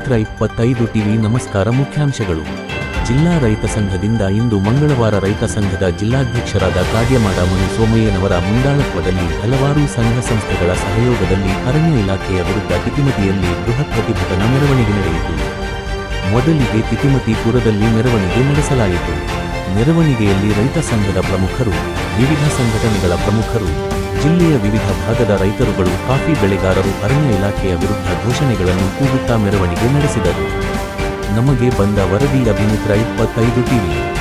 ಮಿತ್ರ ಇಪ್ಪತ್ತೈದು ಟಿವಿ ನಮಸ್ಕಾರ ಮುಖ್ಯಾಂಶಗಳು. ಜಿಲ್ಲಾ ರೈತ ಸಂಘದಿಂದ ಇಂದು ಮಂಗಳವಾರ ರೈತ ಸಂಘದ ಜಿಲ್ಲಾಧ್ಯಕ್ಷರಾದ ಕಾರ್ಯಮಾಡ ಮನು ಸೋಮಯ್ಯನವರ ಮುಂದಾಳತ್ವದಲ್ಲಿ ಹಲವಾರು ಸಂಘ ಸಂಸ್ಥೆಗಳ ಸಹಯೋಗದಲ್ಲಿ ಅರಣ್ಯ ಇಲಾಖೆಯ ವಿರುದ್ಧ ತಿತಿಮತಿಯಲ್ಲಿ ಬೃಹತ್ ಪ್ರತಿಭಟನಾ ಮೆರವಣಿಗೆ ನಡೆಯಿತು. ಮೊದಲಿಗೆ ತಿತಿಮತಿಪುರದಲ್ಲಿ ಮೆರವಣಿಗೆ ನಡೆಸಲಾಯಿತು. ಮೆರವಣಿಗೆಯಲ್ಲಿ ರೈತ ಸಂಘದ ಪ್ರಮುಖರು, ವಿವಿಧ ಸಂಘಟನೆಗಳ ಪ್ರಮುಖರು, ಜಿಲ್ಲೆಯ ವಿವಿಧ ಭಾಗದ ರೈತರುಗಳು, ಕಾಫಿ ಬೆಳೆಗಾರರು, ಅರಣ್ಯ ಇಲಾಖೆಯ ವಿರುದ್ಧ ಘೋಷಣೆಗಳನ್ನು ಕೂಗುತ್ತಾ ಮೆರವಣಿಗೆ ನಡೆಸಿದರು. ನಮಗೆ ಬಂದ ವರದಿ ಅಭಿಮಿತ್ರ ಇಪ್ಪತ್ತೈದು ಟಿವಿ.